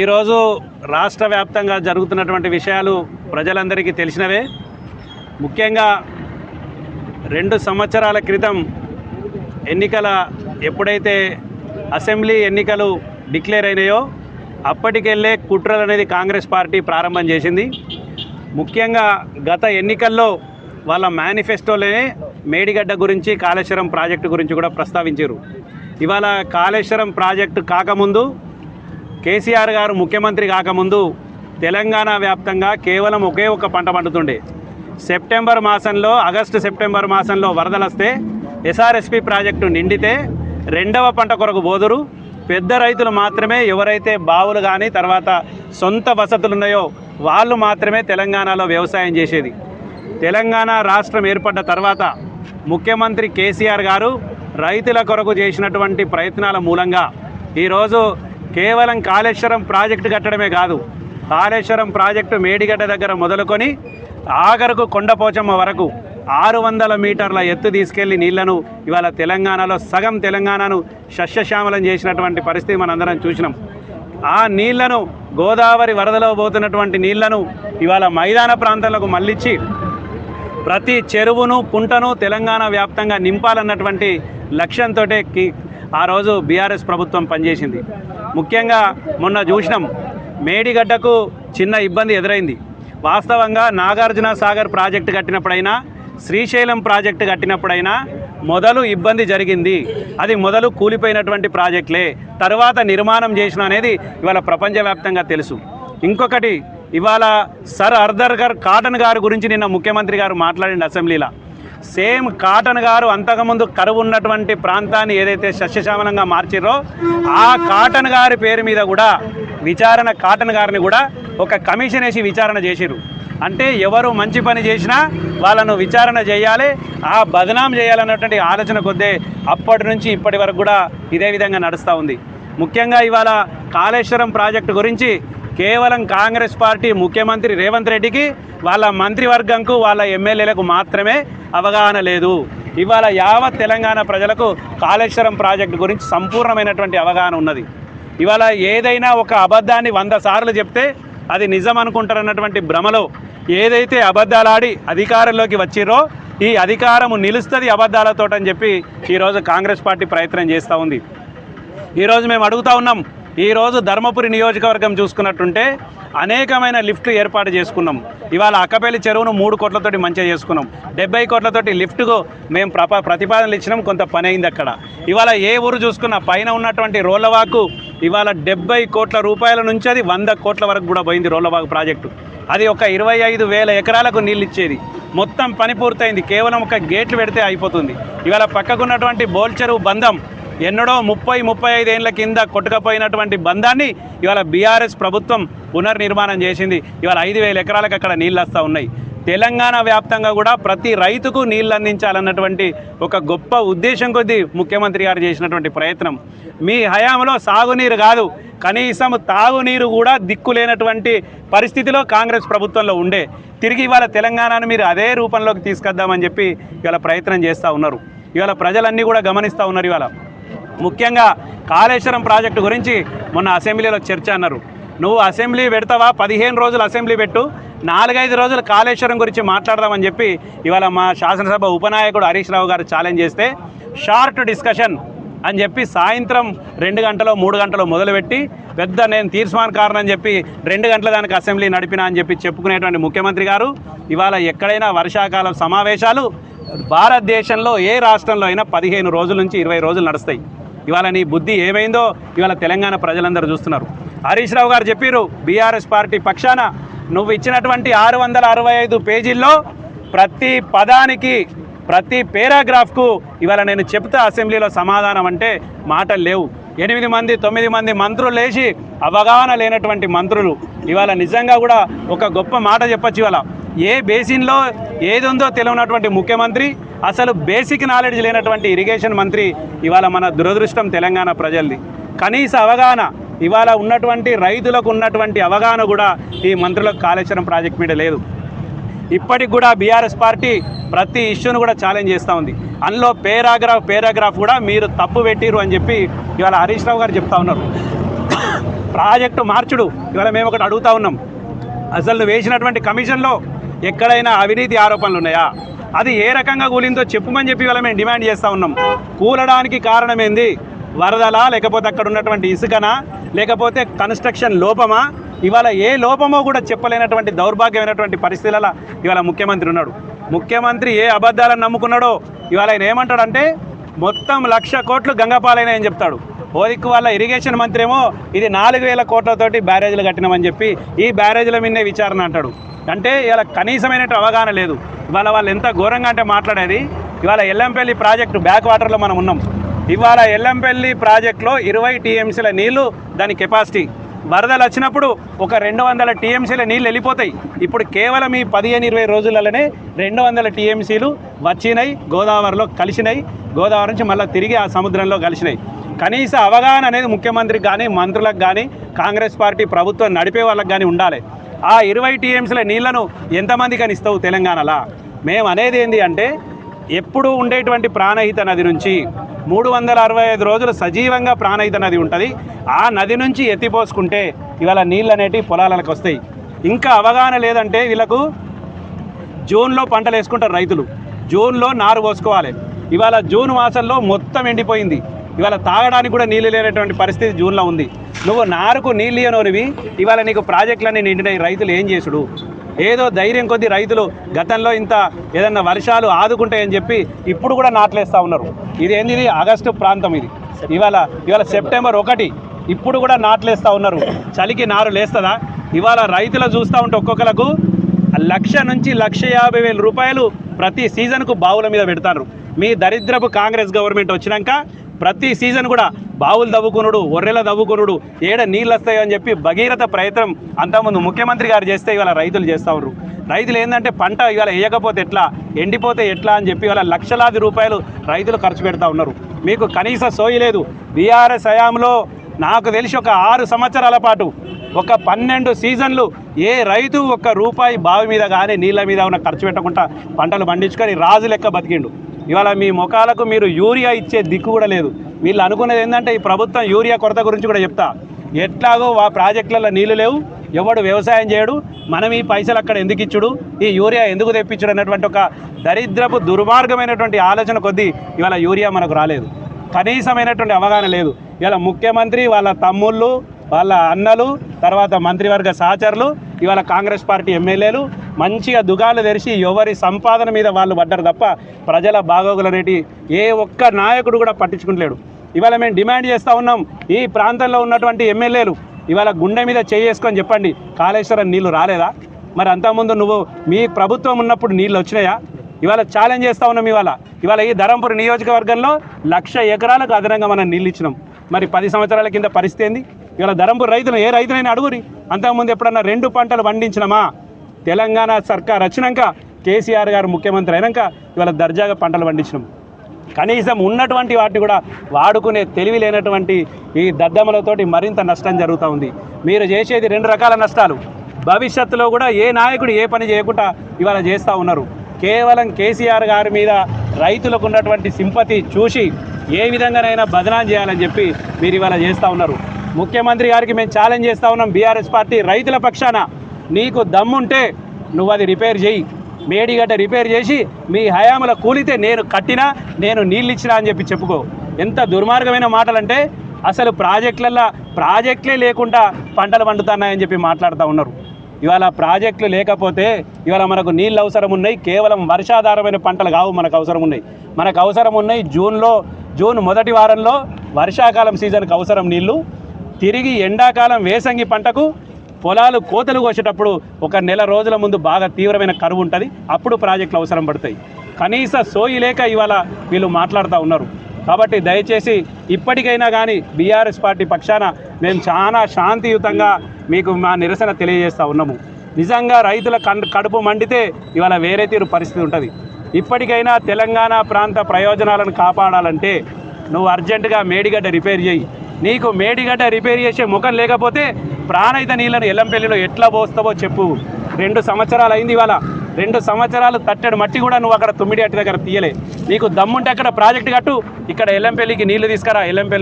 ఈరోజు రాష్ట్ర వ్యాప్తంగా జరుగుతున్నటువంటి విషయాలు ప్రజలందరికీ తెలిసినవే. ముఖ్యంగా రెండు సంవత్సరాల క్రితం ఎన్నికల ఎప్పుడైతే అసెంబ్లీ ఎన్నికలు డిక్లేర్ అయినాయో అప్పటికెళ్ళే కుట్రలు అనేది కాంగ్రెస్ పార్టీ ప్రారంభం చేసింది. ముఖ్యంగా గత ఎన్నికల్లో వాళ్ళ మేనిఫెస్టోలోనే మేడిగడ్డ గురించి కాళేశ్వరం ప్రాజెక్టు గురించి కూడా ప్రస్తావించారు. ఇవాళ కాళేశ్వరం ప్రాజెక్టు కాకముందు కేసీఆర్ గారు ముఖ్యమంత్రి కాకముందు తెలంగాణ వ్యాప్తంగా కేవలం ఒకే ఒక పంట పండుతుండే. సెప్టెంబర్ మాసంలో ఆగస్టు సెప్టెంబర్ మాసంలో వరదలు వస్తే ఎస్ఆర్ఎస్పి ప్రాజెక్టు నిండితే రెండవ పంట కొరకు బోదురు. పెద్ద రైతులు మాత్రమే ఎవరైతే బావులు కానీ తర్వాత సొంత వసతులు ఉన్నాయో వాళ్ళు మాత్రమే తెలంగాణలో వ్యవసాయం చేసేది. తెలంగాణ రాష్ట్రం ఏర్పడ్డ తర్వాత ముఖ్యమంత్రి కేసీఆర్ గారు రైతుల కొరకు చేసినటువంటి ప్రయత్నాల మూలంగా ఈరోజు కేవలం కాళేశ్వరం ప్రాజెక్టు కట్టడమే కాదు కాళేశ్వరం ప్రాజెక్టు మేడిగడ్డ దగ్గర మొదలుకొని ఆఖరకు కొండపోచమ్మ వరకు ఆరు వందల మీటర్ల ఎత్తు తీసుకెళ్ళి నీళ్ళను ఇవాళ తెలంగాణలో సగం తెలంగాణను శస్యశ్యామలం చేసినటువంటి పరిస్థితి మనందరం చూసినాం. ఆ నీళ్ళను గోదావరి వరదలో పోతున్నటువంటి నీళ్ళను ఇవాళ మైదాన ప్రాంతాలకు మళ్ళించి ప్రతి చెరువును పుంటను తెలంగాణ వ్యాప్తంగా నింపాలన్నటువంటి లక్ష్యంతో ఆ రోజు బీఆర్ఎస్ ప్రభుత్వం పనిచేసింది. ముఖ్యంగా మొన్న చూసినాం మేడిగడ్డకు చిన్న ఇబ్బంది ఎదురైంది. వాస్తవంగా నాగార్జున సాగర్ ప్రాజెక్టు కట్టినప్పుడైనా శ్రీశైలం ప్రాజెక్టు కట్టినప్పుడైనా మొదలు ఇబ్బంది జరిగింది. అది మొదలు కూలిపోయినటువంటి ప్రాజెక్టులే. తర్వాత నిర్మాణం చేసిన అనేది ఇవాళ ప్రపంచవ్యాప్తంగా తెలుసు. ఇంకొకటి ఇవాళ సర్ అర్దర్ గారు కాటన్ గారి గురించి నిన్న ముఖ్యమంత్రి గారు మాట్లాడింది అసెంబ్లీలో. సేమ్ కాటన్ గారు అంతకుముందు కరువు ఉన్నటువంటి ప్రాంతాన్ని ఏదైతే సస్యశ్యామలంగా మార్చిరో ఆ కాటన్ గారి పేరు మీద కూడా విచారణ కాటన్ గారిని కూడా ఒక కమిషన్ వేసి విచారణ చేసిరు అంటే ఎవరు మంచి పని చేసినా వాళ్ళను విచారణ చేయాలి ఆ బదనాం చేయాలన్నటువంటి ఆలోచన కొద్దే అప్పటి నుంచి ఇప్పటి వరకు కూడా ఇదే విధంగా నడుస్తూ ఉంది. ముఖ్యంగా ఇవాళ కాళేశ్వరం ప్రాజెక్టు గురించి కేవలం కాంగ్రెస్ పార్టీ ముఖ్యమంత్రి రేవంత్ రెడ్డికి వాళ్ళ మంత్రివర్గంకు వాళ్ళ ఎమ్మెల్యేలకు మాత్రమే అవగాహన లేదు. ఇవాళ యావత్ తెలంగాణ ప్రజలకు కాళేశ్వరం ప్రాజెక్టు గురించి సంపూర్ణమైనటువంటి అవగాహన ఉన్నది. ఇవాళ ఏదైనా ఒక అబద్ధాన్ని వంద సార్లు చెప్తే అది నిజం అనుకుంటారన్నటువంటి భ్రమలో ఏదైతే అబద్ధాలాడి అధికారంలోకి వచ్చిరో ఈ అధికారము నిలుస్తుంది అబద్ధాలతోటని చెప్పి ఈరోజు కాంగ్రెస్ పార్టీ ప్రయత్నం చేస్తూ ఉంది. ఈరోజు మేము అడుగుతా ఉన్నాం ఈరోజు ధర్మపురి నియోజకవర్గం చూసుకున్నట్టుంటే అనేకమైన లిఫ్ట్లు ఏర్పాటు చేసుకున్నాం. ఇవాళ అక్కపల్లి చెరువును మూడు కోట్లతోటి మంచిగా చేసుకున్నాం. డెబ్బై కోట్లతోటి లిఫ్ట్కు మేము ప్రప ప్రతిపాదనలు ఇచ్చినాం కొంత పని అయింది అక్కడ. ఇవాళ ఏ ఊరు చూసుకున్నా పైన ఉన్నటువంటి రోళ్ళవాకు ఇవాళ డెబ్బై కోట్ల రూపాయల నుంచి అది వంద కోట్ల వరకు కూడా పోయింది రోళ్ళవాగు ప్రాజెక్టు. అది ఒక ఇరవై ఐదు వేల ఎకరాలకు నీళ్ళు ఇచ్చేది. మొత్తం పని పూర్తయింది. కేవలం ఒక గేట్లు పెడితే అయిపోతుంది. ఇవాళ పక్కకున్నటువంటి బోల్చెరువు బంధం ఎన్నడో ముప్పై ముప్పై ఐదు ఏళ్ళ కింద కొట్టుకపోయినటువంటి బంధాన్ని ఇవాళ బీఆర్ఎస్ ప్రభుత్వం పునర్నిర్మాణం చేసింది. ఇవాళ ఐదు వేల ఎకరాలకు అక్కడ నీళ్ళు వస్తూ ఉన్నాయి. తెలంగాణ వ్యాప్తంగా కూడా ప్రతి రైతుకు నీళ్ళు అందించాలన్నటువంటి ఒక గొప్ప ఉద్దేశం కొద్దీ ముఖ్యమంత్రి గారు చేసినటువంటి ప్రయత్నం. మీ హయాంలో సాగునీరు కాదు కనీసం తాగునీరు కూడా దిక్కు లేనటువంటి పరిస్థితిలో కాంగ్రెస్ ప్రభుత్వంలో ఉండే. తిరిగి ఇవాళ తెలంగాణను మీరు అదే రూపంలోకి తీసుకొద్దామని చెప్పి ఇవాళ ప్రయత్నం చేస్తూ ఉన్నారు. ఇవాళ ప్రజలన్నీ కూడా గమనిస్తూ ఉన్నారు ఇవాళ. ముఖ్యంగా కాళేశ్వరం ప్రాజెక్టు గురించి మొన్న అసెంబ్లీలో చర్చ అన్నారు. నువ్వు అసెంబ్లీ పెడతావా? పదిహేను రోజులు అసెంబ్లీ పెట్టు. నాలుగైదు రోజులు కాళేశ్వరం గురించి మాట్లాడదామని చెప్పి ఇవాళ మా శాసనసభ ఉపనాయకుడు హరీష్ రావు గారు ఛాలెంజ్ చేస్తే షార్ట్ డిస్కషన్ అని చెప్పి సాయంత్రం రెండు గంటలో మూడు గంటలో మొదలుపెట్టి పెద్ద నేను తీర్మాన కారణం అని చెప్పి రెండు గంటల దానికి అసెంబ్లీ నడిపినా అని చెప్పి చెప్పుకునేటువంటి ముఖ్యమంత్రి గారు ఇవాళ ఎక్కడైనా వర్షాకాలం సమావేశాలు భారతదేశంలో ఏ రాష్ట్రంలో అయినా పదిహేను రోజుల నుంచి ఇరవై రోజులు నడుస్తాయి. ఇవాళ నీ బుద్ధి ఏమైందో ఇవాళ తెలంగాణ ప్రజలందరూ చూస్తున్నారు. హరీష్ రావు గారు చెప్పారు బీఆర్ఎస్ పార్టీ పక్షాన నువ్వు ఇచ్చినటువంటి ఆరు వందల అరవై ఐదు పేజీల్లో ప్రతి పదానికి ప్రతి పేరాగ్రాఫ్కు ఇవాళ నేను చెప్తా అసెంబ్లీలో సమాధానం అంటే మాటలు లేవు. ఎనిమిది మంది తొమ్మిది మంది మంత్రులు లేచి అవగాహన లేనటువంటి మంత్రులు. ఇవాళ నిజంగా కూడా ఒక గొప్ప మాట చెప్పొచ్చు ఇవాళ. ఏ బేసిన్లో ఏది ఉందో తెలియనటువంటి ముఖ్యమంత్రి అసలు బేసిక్ నాలెడ్జ్ లేనటువంటి ఇరిగేషన్ మంత్రి ఇవాళ మన దురదృష్టం తెలంగాణ ప్రజల్ది. కనీస అవగాహన ఇవాళ ఉన్నటువంటి రైతులకు ఉన్నటువంటి అవగాహన కూడా ఈ మంత్రులకు కాళేశ్వరం ప్రాజెక్ట్ మీద లేదు. ఇప్పటికి కూడా బీఆర్ఎస్ పార్టీ ప్రతి ఇష్యూను కూడా ఛాలెంజ్ చేస్తూ ఉంది. అందులో పేరాగ్రాఫ్ పేరాగ్రాఫ్ కూడా మీరు తప్పు పెట్టిరు అని చెప్పి ఇవాళ హరీష్ రావు గారు చెప్తా ఉన్నారు. ప్రాజెక్టు మార్చుడు ఇవాళ మేము ఒకటి అడుగుతా ఉన్నాం. అసలు వేసినటువంటి కమిషన్లో ఎక్కడైనా అవినీతి ఆరోపణలు ఉన్నాయా? అది ఏ రకంగా కూలిందో చెప్పుమని చెప్పి ఇవాళ మేము డిమాండ్ చేస్తూ ఉన్నాం. కూలడానికి కారణం ఏంది వరదలా లేకపోతే అక్కడ ఉన్నటువంటి ఇసుకనా? లేకపోతే కన్స్ట్రక్షన్ లోపమా? ఇవాళ ఏ లోపమో కూడా చెప్పలేనటువంటి దౌర్భాగ్యమైనటువంటి పరిస్థితులలో ఇవాళ ముఖ్యమంత్రి ఉన్నాడు. ముఖ్యమంత్రి ఏ అబద్ధాలను నమ్ముకున్నాడో ఇవాళ ఆయన ఏమంటాడంటే మొత్తం లక్ష కోట్లు గంగపాలైనాయని చెప్తాడు. ఓదిక్కు వాళ్ళ ఇరిగేషన్ మంత్రి ఏమో ఇది నాలుగు వేల కోట్లతోటి బ్యారేజీలు కట్టినామని చెప్పి ఈ బ్యారేజీల మీదే విచారణ అంటాడు. అంటే ఇలా కనీసమైన అవగాహన లేదు. ఇవాళ వాళ్ళు ఎంత ఘోరంగా అంటే మాట్లాడేది. ఇవాళ ఎల్లంపల్లి ప్రాజెక్టు బ్యాక్ వాటర్లో మనం ఉన్నాం. ఇవాళ ఎల్లంపల్లి ప్రాజెక్టులో ఇరవై టీఎంసీల నీళ్ళు దాని కెపాసిటీ. వరదలు వచ్చినప్పుడు ఒక రెండు వందల టీఎంసీల నీళ్ళు వెళ్ళిపోతాయి. ఇప్పుడు కేవలం ఈ పదిహేను ఇరవై రోజులలోనే రెండు వందల టీఎంసీలు వచ్చినాయి గోదావరిలో కలిసినాయి గోదావరి నుంచి మళ్ళీ తిరిగి ఆ సముద్రంలో కలిసినాయి. కనీస అవగాహన అనేది ముఖ్యమంత్రికి కానీ మంత్రులకు కానీ కాంగ్రెస్ పార్టీ ప్రభుత్వం నడిపే వాళ్ళకి కానీ ఉండాలి. ఆ ఇరవై టీఎంసీల నీళ్ళను ఎంతమందికి అని ఇస్తావు తెలంగాణలో? మేము అనేది ఏంటి అంటే ఎప్పుడు ఉండేటువంటి ప్రాణహిత నది నుంచి మూడు వందల అరవై ఐదు రోజులు సజీవంగా ప్రాణహిత నది ఉంటుంది. ఆ నది నుంచి ఎత్తిపోసుకుంటే ఇవాళ నీళ్ళు అనేటివి పొలాలకు వస్తాయి. ఇంకా అవగాహన లేదంటే వీళ్ళకు జూన్లో పంటలు వేసుకుంటారు రైతులు. జూన్లో నారు పోసుకోవాలి. ఇవాళ జూన్ మాసంలో మొత్తం ఎండిపోయింది. ఇవాళ తాగడానికి కూడా నీళ్ళు లేనటువంటి పరిస్థితి జూన్లో ఉంది. నువ్వు నారుకు నీళ్ళు ఇవ్వనోనివి ఇవాళ నీకు ప్రాజెక్టులన్నీ నిండినాయి. రైతులు ఏం చేసుడు? ఏదో ధైర్యం కొద్ది రైతులు గతంలో ఇంత ఏదన్నా వర్షాలు ఆదుకుంటాయని చెప్పి ఇప్పుడు కూడా నాట్లేస్తూ ఉన్నారు. ఇది ఏంది ఇది? ఆగస్టు ప్రాంతం ఇది. ఇవాళ ఇవాళ సెప్టెంబర్ ఒకటి. ఇప్పుడు కూడా నాట్లేస్తూ ఉన్నారు. చలికి నారు లేస్తుందా? ఇవాళ రైతులు చూస్తూ ఉంటే ఒక్కొక్కలకు లక్ష నుంచి లక్ష యాభై వేల రూపాయలు ప్రతి సీజన్కు బావుల మీద పెడతారు. మీ దరిద్రపు కాంగ్రెస్ గవర్నమెంట్ వచ్చినాక ప్రతి సీజన్ కూడా బావులు దవ్వుకునుడు ఒర్రెల దవ్వుకునుడు ఏడ నీళ్ళు వస్తాయని అని చెప్పి భగీరథ ప్రయత్నం అంతకుముందు ముఖ్యమంత్రి గారు చేస్తే ఇవాళ రైతులు చేస్తూ ఉన్నారు. రైతులు ఏంటంటే పంట ఇవాళ వేయకపోతే ఎట్లా ఎండిపోతే ఎట్లా అని చెప్పి ఇవాళ లక్షలాది రూపాయలు రైతులు ఖర్చు పెడతా ఉన్నారు. మీకు కనీస సోయి లేదు. బీఆర్ఎస్ హయాంలో నాకు తెలిసి ఒక ఆరు సంవత్సరాల పాటు ఒక పన్నెండు సీజన్లు ఏ రైతు ఒక్క రూపాయి బావి మీద కానీ నీళ్ళ మీద ఉన్న ఖర్చు పెట్టకుండా పంటలు పండించుకొని రాజు లెక్క బతికిండు. ఇవాళ మీ ముఖాలకు మీరు యూరియా ఇచ్చే దిక్కు కూడా లేదు. వీళ్ళు అనుకునేది ఏంటంటే ఈ ప్రభుత్వం యూరియా కొరత గురించి కూడా చెప్తా. ఎట్లాగో ఆ ప్రాజెక్టులలో నీళ్ళు లేవు ఎవడు వ్యవసాయం చేయడు మనం ఈ పైసలు అక్కడ ఎందుకు ఇచ్చుడు ఈ యూరియా ఎందుకు తెప్పించుడు అన్నటువంటి ఒక దరిద్రపు దుర్మార్గమైనటువంటి ఆలోచన కొద్దీ ఇవాళ యూరియా మనకు రాలేదు. కనీసమైనటువంటి అవగాహన లేదు. ఇవాళ ముఖ్యమంత్రి వాళ్ళ తమ్ముళ్ళు వాళ్ళ అన్నలు తర్వాత మంత్రివర్గ సహచరులు ఇవాళ కాంగ్రెస్ పార్టీ ఎమ్మెల్యేలు మంచిగా దుగాలు తెరిచి ఎవరి సంపాదన మీద వాళ్ళు పడ్డారు తప్ప ప్రజల బాగోగుల రేటి ఏ ఒక్క నాయకుడు కూడా పట్టించుకుంటలేడు. ఇవాళ మేము డిమాండ్ చేస్తూ ఉన్నాం ఈ ప్రాంతంలో ఉన్నటువంటి ఎమ్మెల్యేలు ఇవాళ గుండె మీద చేసుకొని చెప్పండి కాళేశ్వరం నీళ్ళు రాలేదా? మరి అంతకుముందు నువ్వు మీ ప్రభుత్వం ఉన్నప్పుడు నీళ్ళు వచ్చినాయా? ఇవాళ ఛాలెంజ్ చేస్తూ ఉన్నాం ఇవాళ. ఇవాళ ఈ ధరంపూర్ నియోజకవర్గంలో లక్ష ఎకరాలకు అదనంగా మనం నీళ్ళు ఇచ్చినాం. మరి పది సంవత్సరాల కింద పరిస్థితి ఏంది? ఇవాళ ధరంపూర్ రైతులు ఏ రైతునైనా అడుగురి. అంతకుముందు ఎప్పుడన్నా రెండు పంటలు పండించినామా? తెలంగాణ సర్కార్ వచ్చినాక కేసీఆర్ గారు ముఖ్యమంత్రి అయినాక ఇవాళ దర్జాగా పంటలు పండించినాం. కనీసం ఉన్నటువంటి వాటిని కూడా వాడుకునే తెలివి లేనటువంటి ఈ దద్దమలతోటి మరింత నష్టం జరుగుతూ ఉంది. మీరు చేసేది రెండు రకాల నష్టాలు. భవిష్యత్తులో కూడా ఏ నాయకుడు ఏ పని చేయకుండా ఇవాళ చేస్తూ ఉన్నారు. కేవలం కేసీఆర్ గారి మీద రైతులకు ఉన్నటువంటి సింపతి చూసి ఏ విధంగానైనా బదనాం చేయాలని చెప్పి మీరు ఇవాళ చేస్తూ ఉన్నారు. ముఖ్యమంత్రి గారికి మేము ఛాలెంజ్ చేస్తూ ఉన్నాం. బీఆర్ఎస్ పార్టీ రైతుల పక్షాన నీకు దమ్ముంటే నువ్వు అది రిపేర్ చేయి. మేడిగడ్డ రిపేర్ చేసి మీ హయాముల కూలితే నేను కట్టినా నేను నీళ్ళు ఇచ్చినా అని చెప్పి చెప్పుకో. ఎంత దుర్మార్గమైన మాటలంటే అసలు ప్రాజెక్టులల్లో ప్రాజెక్టులే లేకుండా పంటలు పండుతున్నాయని చెప్పి మాట్లాడుతూ ఉన్నారు. ఇవాళ ప్రాజెక్టులు లేకపోతే ఇవాళ మనకు నీళ్ళు అవసరం ఉన్నాయి కేవలం వర్షాధారమైన పంటలు కావు మనకు అవసరం ఉన్నాయి. మనకు అవసరం ఉన్నాయి జూన్లో జూన్ మొదటి వారంలో వర్షాకాలం సీజన్కి అవసరం నీళ్ళు. తిరిగి ఎండాకాలం వేసంగి పంటకు పొలాలు కోతలు కోసేటప్పుడు ఒక నెల రోజుల ముందు బాగా తీవ్రమైన కరువు ఉంటుంది. అప్పుడు ప్రాజెక్టులు అవసరం పడతాయి. కనీస సోయి లేక ఇవాళ వీళ్ళు మాట్లాడుతూ ఉన్నారు. కాబట్టి దయచేసి ఇప్పటికైనా కానీ బీఆర్ఎస్ పార్టీ పక్షాన మేము చాలా శాంతియుతంగా మీకు మా నిరసన తెలియజేస్తూ ఉన్నాము. నిజంగా రైతుల కం- కడుపు మండితే ఇవాళ వేరే తీరు పరిస్థితి ఉంటుంది. ఇప్పటికైనా తెలంగాణ ప్రాంత ప్రయోజనాలను కాపాడాలంటే నువ్వు అర్జెంటుగా మేడిగడ్డ రిపేర్ చేయి. నీకు మేడిగడ్డ రిపేర్ చేసే ముఖం లేకపోతే ప్రాణహిత నీళ్ళను ఎల్లంపల్లిలో ఎట్లా పోస్తావో చెప్పు. రెండు సంవత్సరాలు అయింది ఇవాళ. రెండు సంవత్సరాలు తట్టెడు మట్టి కూడా నువ్వు అక్కడ తుమ్మిడి అట్టి దగ్గర తీయలే. నీకు దమ్ముంటే అక్కడ ప్రాజెక్ట్ కట్టు. ఇక్కడ ఎల్లంపల్లికి నీళ్ళు తీసుకురా ఎల్లంపల్లి